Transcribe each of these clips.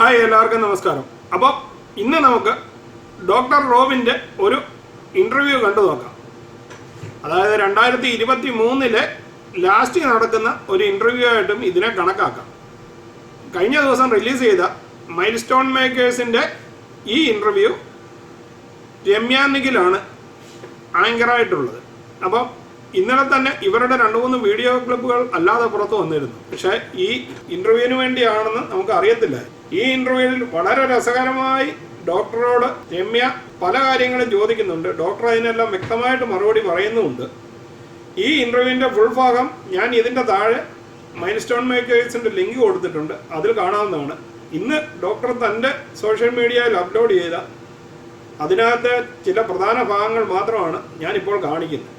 Hi എല്ലാവർക്കും നമസ്കാരം. അപ്പോൾ ഇന്ന് നമുക്ക് ഡോക്ടർ റോബിന്റെ ഒരു ഇന്റർവ്യൂ കണ്ടു നോക്കാം. അതായത് രണ്ടായിരത്തി ഇരുപത്തി മൂന്നിലെ ലാസ്റ്റ് നടക്കുന്ന ഒരു ഇന്റർവ്യൂ ആയിട്ടും ഇതിനെ കണക്കാക്കാം. കഴിഞ്ഞ ദിവസം റിലീസ് ചെയ്ത മൈൽ സ്റ്റോൺ മേക്കേഴ്സിന്റെ ഈ ഇന്റർവ്യൂ രമ്യാനിഖിലാണ് ആങ്കറായിട്ടുള്ളത് അപ്പം ഇന്നലെ തന്നെ ഇവരുടെ രണ്ട് മൂന്ന് വീഡിയോ ക്ലിപ്പുകൾ അല്ലാതെ പുറത്ത് വന്നിരുന്നു. പക്ഷേ ഈ ഇന്റർവ്യൂവിന് വേണ്ടിയാണെന്ന് നമുക്ക് അറിയത്തില്ല. ഈ ഇന്റർവ്യൂവിൽ വളരെ രസകരമായി ഡോക്ടറോട് രമ്യ പല കാര്യങ്ങളും ചോദിക്കുന്നുണ്ട്. ഡോക്ടർ അതിനെല്ലാം വ്യക്തമായിട്ട് മറുപടി പറയുന്നുമുണ്ട്. ഈ ഇന്റർവ്യൂവിന്റെ ഫുൾ ഭാഗം ഞാൻ ഇതിന്റെ താഴെ മൈൽ സ്റ്റോൺ മേക്കേഴ്സിന്റെ ലിങ്ക് കൊടുത്തിട്ടുണ്ട്. അതിൽ കാണാവുന്നതാണ്. ഇന്ന് ഡോക്ടർ തന്റെ സോഷ്യൽ മീഡിയയിൽ അപ്ലോഡ് ചെയ്ത അതിനകത്തെ ചില പ്രധാന ഭാഗങ്ങൾ മാത്രമാണ് ഞാനിപ്പോൾ കാണിക്കുന്നത്.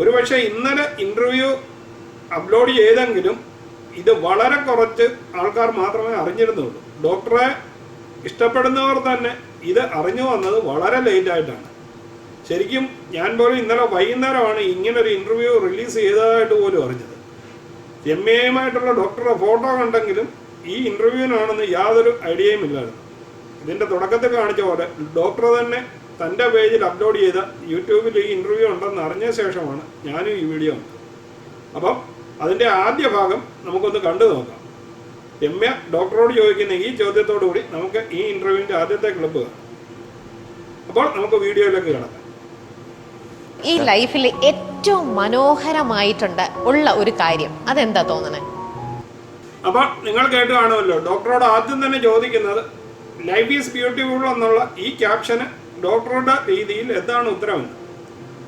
ഒരുപക്ഷെ ഇന്നലെ ഇന്റർവ്യൂ അപ്ലോഡ് ചെയ്തെങ്കിലും ഇത് വളരെ കുറച്ച് ആൾക്കാർ മാത്രമേ അറിഞ്ഞിരുന്നുള്ളൂ. ഡോക്ടറെ ഇഷ്ടപ്പെടുന്നവർ തന്നെ ഇത് അറിഞ്ഞു വന്നത് വളരെ ലേറ്റ് ആയിട്ടാണ്. ശരിക്കും ഞാൻ പോലും ഇന്നലെ വൈകുന്നേരമാണ് ഇങ്ങനൊരു ഇന്റർവ്യൂ റിലീസ് ചെയ്തതായിട്ട് പോലും അറിഞ്ഞത്. രമ്യയുമായിട്ടുള്ള ഡോക്ടറുടെ ഫോട്ടോ കണ്ടെങ്കിലും ഈ ഇന്റർവ്യൂവിനാണെന്ന് യാതൊരു ഐഡിയയും ഇല്ലായിരുന്നു. ഇതിന്റെ തുടക്കത്തിൽ കാണിച്ച പോലെ ഡോക്ടർ തന്നെ തന്റെ പേജിൽ അപ്ലോഡ് ചെയ്ത യൂട്യൂബിൽ ഈ ഇന്റർവ്യൂ ഉണ്ടെന്ന് അറിഞ്ഞ ശേഷമാണ് ഞാനും ഈ വീഡിയോ അപ്പം അതിന്റെ ആദ്യ ഭാഗം നമുക്കൊന്ന് കണ്ടു നോക്കാം. രമ്യ ഡോക്ടറോട് ചോദിക്കുന്ന ഈ ചോദ്യത്തോടു കൂടി നമുക്ക് ഈ ഇന്റർവ്യൂവിന്റെ ആദ്യത്തെ ക്ലിപ്പ് കാണാം. അപ്പോൾ നമുക്ക് വീഡിയോയിലേക്ക് കിടക്കാം. ഈ ലൈഫിൽ ഏറ്റവും മനോഹരമായിട്ടുണ്ട് ഉള്ള ഒരു കാര്യം. അതെന്താ തോന്നണേ അപ്പൊ നിങ്ങൾ കേട്ട് കാണുമല്ലോ ഡോക്ടറോട് ആദ്യം തന്നെ ചോദിക്കുന്നത് ലൈഫ് ഈസ് ബ്യൂട്ടിഫുൾ എന്നുള്ള ഈ ക്യാപ്ഷന് ഡോക്ടറുടെ രീതിയിൽ എന്താണ് ഉത്തരവ്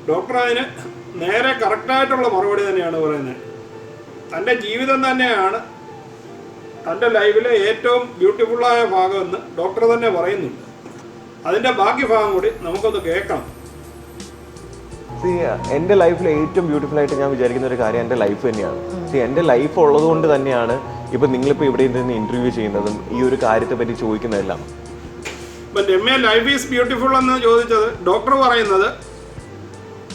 ഡോക്ടർ അതിന് നേരെ കറക്റ്റായിട്ടുള്ള മറുപടി തന്നെയാണ് പറയുന്നത്. തന്റെ ജീവിതം തന്നെയാണ് തന്റെ ലൈഫിലെ ഏറ്റവും ബ്യൂട്ടിഫുള്ളായ ഭാഗമെന്ന് ഡോക്ടർ തന്നെ പറയുന്നുണ്ട്. അതിന്റെ ബാക്കി ഭാഗം കൂടി നമുക്കൊന്ന് കേൾക്കണം. സി എന്റെ ലൈഫിൽ ഏറ്റവും ബ്യൂട്ടിഫുൾ ആയിട്ട് ഞാൻ വിചാരിക്കുന്ന ഒരു കാര്യം എന്റെ ലൈഫ് തന്നെയാണ്. സി എന്റെ ലൈഫ് ഉള്ളത് കൊണ്ട് തന്നെയാണ് ഇപ്പം നിങ്ങളിപ്പോൾ ഇവിടെ നിന്ന് ഇന്റർവ്യൂ ചെയ്യുന്നതും ഈ ഒരു കാര്യത്തെ പറ്റി ചോദിക്കുന്നതെല്ലാം. ഇപ്പം രമ്യ ലൈഫ് ഈസ് ബ്യൂട്ടിഫുൾ എന്ന് ചോദിച്ചത് ഡോക്ടർ പറയുന്നത്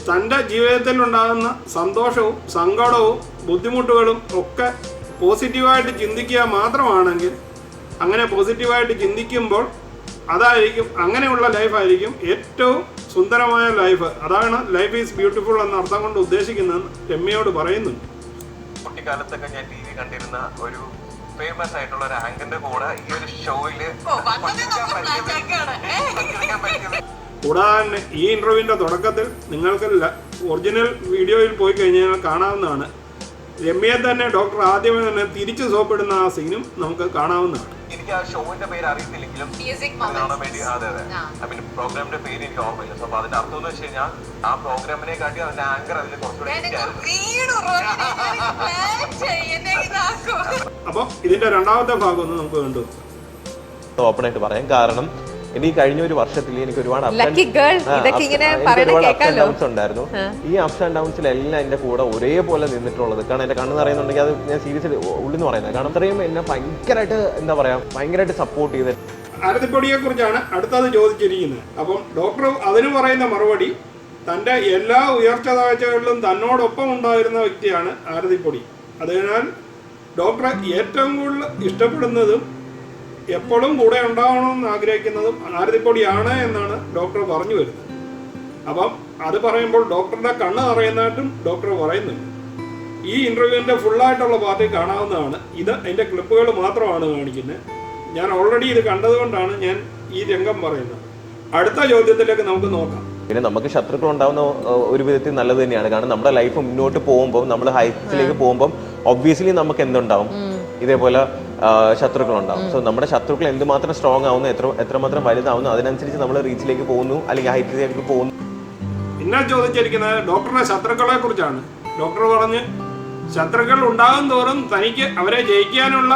തന്റെ ജീവിതത്തിൽ ഉണ്ടാകുന്ന സന്തോഷവും സങ്കടവും ബുദ്ധിമുട്ടുകളും ഒക്കെ പോസിറ്റീവായിട്ട് ചിന്തിക്കുക മാത്രമാണെങ്കിൽ അങ്ങനെ പോസിറ്റീവായിട്ട് ചിന്തിക്കുമ്പോൾ അതായിരിക്കും അങ്ങനെയുള്ള ലൈഫായിരിക്കും ഏറ്റവും സുന്ദരമായ ലൈഫ് അതാണ് ലൈഫ് ഈസ് ബ്യൂട്ടിഫുൾ എന്ന അർത്ഥം കൊണ്ട് ഉദ്ദേശിക്കുന്നതെന്ന് രമ്യയോട് പറയുന്നുണ്ട്. കുട്ടിക്കാലത്തൊക്കെ ഞാൻ ടി വി കണ്ടിരുന്ന ഒരു ഫേമസ് ആയിട്ടുള്ള ഒരു ആങ്കറിന്റെ കൂടെ ഈ ഒരു ഷോയിൽ കൂടാതെ തന്നെ ഈ ഇന്റർവ്യൂവിന്റെ തുടക്കത്തിൽ നിങ്ങൾക്ക് ഒറിജിനൽ വീഡിയോയിൽ പോയി കഴിഞ്ഞാൽ കാണാവുന്നതാണ്. രമ്യയെ തന്നെ ഡോക്ടർ ആദ്യമേ തന്നെ തിരിച്ചു സോപ്പിടുന്ന ആ സീനും നമുക്ക് കാണാവുന്നതാണ്. എനിക്ക് ആ ഷോവിന്റെ പേര് അറിയത്തില്ലെങ്കിലും Music അത് കാണാൻ വേണ്ടി അതെ അതെ. ഐ മീൻ പ്രോഗ്രാമിന്റെ പേര് എനിക്ക് ഓർമ്മയില്ല. സോ അപ്പൊ അതിന്റെ അർത്ഥം എന്ന് വെച്ച് കഴിഞ്ഞാൽ ആ പ്രോഗ്രാമിനെ കാട്ടി അതിന്റെ ആങ്കർ അതിൽ കുറച്ചുകൂടെ. അപ്പോൾ ഇതിന്റെ രണ്ടാമത്തെ ഭാഗം ഒന്ന് നമുക്ക് കണ്ടു. ഓപ്പൺ ആയിട്ട് പറയാം. കാരണം എനിക്ക് കഴിഞ്ഞ ഒരു വർഷത്തിൽ എനിക്ക് ഒരുപാട് ഡൗൺസ് ഉണ്ടായിരുന്നു. ഈ അപ്സ് ആൻഡ് ഡൗൺസിലെല്ലാം എന്റെ കൂടെ ഒരേപോലെ നിന്നിട്ടുള്ളത് കാരണം എന്റെ കണ്ണ് നിറയുന്നുണ്ടെങ്കിൽ അത് ഞാൻ സീരിയസ് ഉള്ളിൽ നിന്ന് പറയുന്നത്. കാരണം അത്രയും എന്നെ ഭയങ്കരമായിട്ട് എന്താ പറയാ ഭയങ്കരമായിട്ട് സപ്പോർട്ട് ചെയ്ത് അരതിപ്പൊടിയെ കുറിച്ചാണ് അടുത്തത് ചോദിച്ചിരിക്കുന്നത്. അപ്പം ഡോക്ടർ അതിന് പറയുന്ന മറുപടി തന്റെ എല്ലാ ഉയർച്ച താഴ്ചകളിലും തന്നോടൊപ്പം ഉണ്ടായിരുന്ന വ്യക്തിയാണ് ആരതിപ്പൊടി അതിനാൽ ഡോക്ടറെ ഏറ്റവും കൂടുതൽ ഇഷ്ടപ്പെടുന്നതും എപ്പോഴും കൂടെ ഉണ്ടാവണമെന്ന് ആഗ്രഹിക്കുന്നതും ആരതിപ്പൊടിയാണ് എന്നാണ് ഡോക്ടർ പറഞ്ഞു വരുന്നത്. അപ്പം അത് പറയുമ്പോൾ ഡോക്ടറുടെ കണ്ണ് നിറയുന്നതായിട്ടും ഡോക്ടർ പറയുന്നുണ്ട് ഈ ഇന്റർവ്യൂവിന്റെ ഫുള്ളായിട്ടുള്ള പാർട്ടി കാണാവുന്നതാണ്. ഇത് എന്റെ ക്ലിപ്പുകൾ മാത്രമാണ് കാണിക്കുന്നത്. ഞാൻ ഓൾറെഡി ഇത് കണ്ടതുകൊണ്ടാണ് ഞാൻ ഈ രംഗം പറയുന്നത്. അടുത്ത ചോദ്യത്തിലേക്ക് നമുക്ക് നോക്കാം. പിന്നെ നമുക്ക് ശത്രുക്കൾ ഉണ്ടാവുന്ന ഒരു വിധത്തിൽ നല്ലത് തന്നെയാണ്. കാരണം നമ്മുടെ ലൈഫ് മുന്നോട്ട് പോകുമ്പോൾ നമ്മൾ ഹൈറ്റ്സിലേക്ക് പോകുമ്പോൾ ഒബ്വിയസ്ലി നമുക്ക് എന്തുണ്ടാവും? ഇതേപോലെ ശത്രുക്കൾ ഉണ്ടാവും സോ നമ്മുടെ ശത്രുക്കൾ എന്തുമാത്രം സ്ട്രോങ് ആവുന്നു എത്ര എത്രമാത്രം വലുതാവുന്നു അതിനനുസരിച്ച് നമ്മൾ റീച്ചിലേക്ക് പോകുന്നു അല്ലെങ്കിൽ ഹൈറ്റിലേക്ക് പോകുന്നു. പിന്നെ ചോദിച്ചിരിക്കുന്നത് ഡോക്ടറുടെ ശത്രുക്കളെ കുറിച്ചാണ്. ഡോക്ടർ പറഞ്ഞ് ശത്രുക്കൾ ഉണ്ടാകും തോറും തനിക്ക് അവരെ ജയിക്കാനുള്ള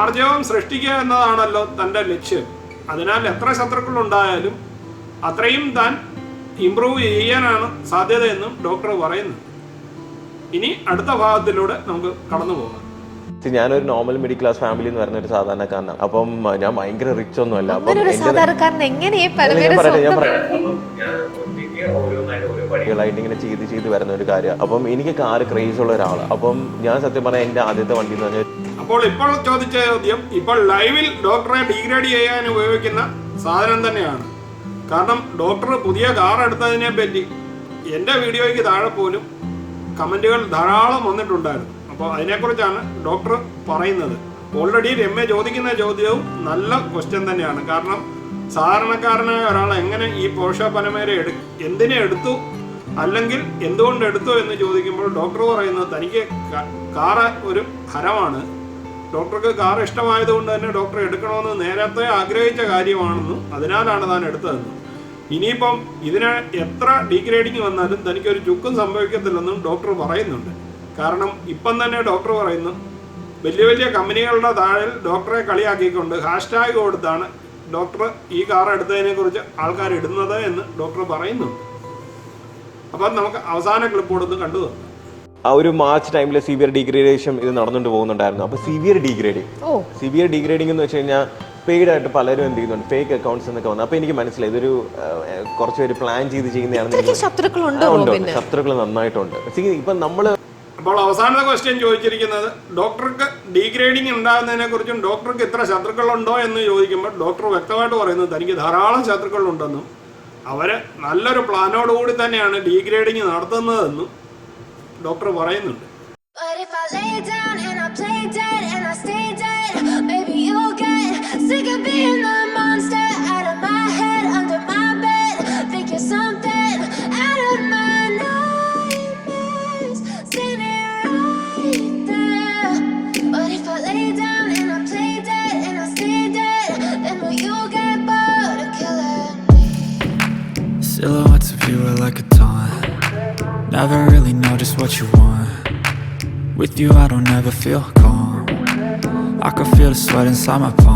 ആർജവം സൃഷ്ടിക്കുക എന്നതാണല്ലോ തന്റെ ലക്ഷ്യം. അതിനാൽ എത്ര ശത്രുക്കൾ ഉണ്ടായാലും അത്രയും താൻ ഇമ്പ്രൂവ് ചെയ്യാനാണ് സാധ്യത എന്നും ഡോക്ടർ പറയുന്നു. ഇനി അടുത്ത ഭാഗത്തിലൂടെ നമുക്ക് കടന്നു പോകാം. ഞാനൊരു നോർമൽ മിഡിൽ ക്ലാസ് ഫാമിലി എന്ന് പറഞ്ഞ ഒരു സാധാരണക്കാരനാണ്. അപ്പം ഞാൻ ഭയങ്കര റിച്ച് ഒന്നും അല്ല അപ്പം ഞാൻ ഇങ്ങനെ ചെയ്ത് ചെയ്ത് വരുന്ന ഒരു കാര്യം. അപ്പം എനിക്ക് കാർ ക്രേസ് ഉള്ള ഒരാളാണ് അപ്പം ഞാൻ സത്യം പറഞ്ഞാൽ എന്റെ ആദ്യത്തെ വണ്ടി എന്ന് പറഞ്ഞാൽ അപ്പോൾ ഇപ്പോൾ ചോദിച്ച ചോദ്യം ഇപ്പോൾ ലൈവിൽ ഡോക്ടറെ ഡിഗ്രേഡ് ചെയ്യാൻ ഉപയോഗിക്കുന്ന സാധനം തന്നെയാണ്. കാരണം ഡോക്ടർ പുതിയ കാർ എടുത്തതിനെ പറ്റി എന്റെ വീഡിയോയ്ക്ക് താഴെ പോലും കമന്റുകൾ ധാരാളം വന്നിട്ടുണ്ടായിരുന്നു. അപ്പോൾ അതിനെക്കുറിച്ചാണ് ഡോക്ടർ പറയുന്നത്. ഓൾറെഡി രമ്യ ചോദിക്കുന്ന ചോദ്യവും നല്ല ക്വസ്റ്റ്യൻ തന്നെയാണ്. കാരണം സാധാരണക്കാരനായ ഒരാൾ എങ്ങനെ ഈ പോഷ പനമേര എടു എന്തിനെ എടുത്തു? അല്ലെങ്കിൽ എന്തുകൊണ്ട് എടുത്തു എന്ന് ചോദിക്കുമ്പോൾ ഡോക്ടർ പറയുന്നത് തനിക്ക് കാറ് ഒരു ഹരമാണ്. ഡോക്ടർക്ക് കാർ ഇഷ്ടമായതുകൊണ്ട് തന്നെ ഡോക്ടർ എടുക്കണമെന്ന് നേരത്തെ ആഗ്രഹിച്ച കാര്യമാണെന്നും അതിനാലാണ് താൻ എടുത്തതെന്നും. ഇനിയിപ്പം ഇതിന് എത്ര ഡീഗ്രേഡിങ് വന്നാലും തനിക്കൊരു ചുക്കും സംഭവിക്കത്തില്ലെന്നും ഡോക്ടർ പറയുന്നുണ്ട്. കാരണം ഇപ്പം തന്നെ ഡോക്ടർ പറയുന്നു വലിയ വലിയ കമ്പനികളുടെ താഴെ ഡോക്ടറെ കളിയാക്കിക്കൊണ്ട് ഹാഷ്ടാഗ് കൊടുത്താണ് ഡോക്ടർ ഈ കാർ എടുത്തതിനെ കുറിച്ച് ആൾക്കാർ ഇടുന്നത് എന്ന് ഡോക്ടർ പറയുന്നുണ്ട്. അപ്പം നമുക്ക് അവസാന ക്ലിപ്പ് കൊടുത്ത് കണ്ടു നോക്കാം. ആ ഒരു മാർച്ച് ടൈമിൽ സിവിയർ ഡീഗ്രേഡേഷൻ ഇത് നടന്നുകൊണ്ട് പോകുന്നുണ്ടായിരുന്നു. അപ്പോൾ സിവിയർ ഡീഗ്രേഡിങ് ഓ. സിവിയർ ഡീഗ്രേഡിംഗ് എന്ന് വെച്ച് കഴിഞ്ഞാൽ പെയ്ഡ് ആയിട്ട് പലരും എന്ത് ചെയ്യുന്നുണ്ട്? ഫേക്ക് അക്കൗണ്ട്സ് എന്നൊക്കെ വന്നു. അപ്പോൾ എനിക്ക് മനസ്സിലായി ഇതൊരു കുറച്ച് പേര് പ്ലാൻ ചെയ്ത് ചെയ്യുന്നതാണ് ശത്രുക്കളുണ്ടോ. ശത്രുക്കൾ നന്നായിട്ടുണ്ട്. ഇപ്പം നമ്മൾ അപ്പോൾ അവസാനത്തെ ക്വസ്റ്റ്യൻ ചോദിച്ചിരിക്കുന്നത് ഡോക്ടർക്ക് ഡീഗ്രേഡിംഗ് ഉണ്ടാകുന്നതിനെ കുറിച്ചും ഡോക്ടർക്ക് ഇത്ര ശത്രുക്കളുണ്ടോ എന്ന് ചോദിക്കുമ്പോൾ ഡോക്ടർ വ്യക്തമായിട്ട് പറയുന്നത് തനിക്ക് ധാരാളം ശത്രുക്കളുണ്ടെന്നും അവർ നല്ലൊരു പ്ലാനോടുകൂടി തന്നെയാണ് ഡീഗ്രേഡിംഗ് നടത്തുന്നതെന്നും ഡോക്ടർ പറയുന്നുണ്ട്. Being the monster out of my head, under my bed. Think you're something out of my nightmares, standing right there. But if I lay down and I play dead and I stay dead, then will you get bored of killing me? Silhouettes of you are like a taunt. Never really know just what you want. With you, I don't ever feel calm. I can feel the sweat inside my palms.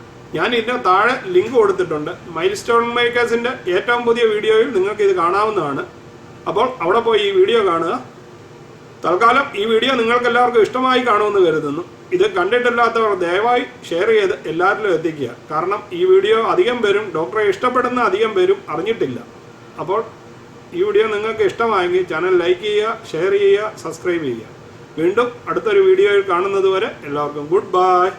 ഞാൻ ഇതിന്റെ താഴെ link കൊടുത്തിട്ടുണ്ട്. Mile stone മേക്കേഴ്സിന്റെ ഏറ്റവും പുതിയ വീഡിയോയിൽ നിങ്ങൾക്ക് ഇത് കാണാവുന്നതാണ്. അപ്പോൾ അവിടെ പോയി ഈ വീഡിയോ കാണുക. തൽക്കാലം ഈ വീഡിയോ നിങ്ങൾക്ക് എല്ലാവർക്കും ഇഷ്ടമായി കാണുമെന്ന് കരുതുന്നു. ഇത് കണ്ടിട്ടില്ലാത്തവർ ദയവായി ഷെയർ ചെയ്ത് എല്ലാവരിലും എത്തിക്കുക. കാരണം ഈ വീഡിയോ അധികം പേരും ഡോക്ടറെ ഇഷ്ടപ്പെടുന്ന അധികം പേരും അറിഞ്ഞിട്ടില്ല. അപ്പോൾ ഈ വീഡിയോ നിങ്ങൾക്ക് ഇഷ്ടമായെങ്കിൽ ചാനൽ ലൈക്ക് ചെയ്യുക ഷെയർ ചെയ്യുക സബ്സ്ക്രൈബ് ചെയ്യുക. വീണ്ടും അടുത്തൊരു വീഡിയോയിൽ കാണുന്നത് വരെ എല്ലാവർക്കും ഗുഡ് ബൈ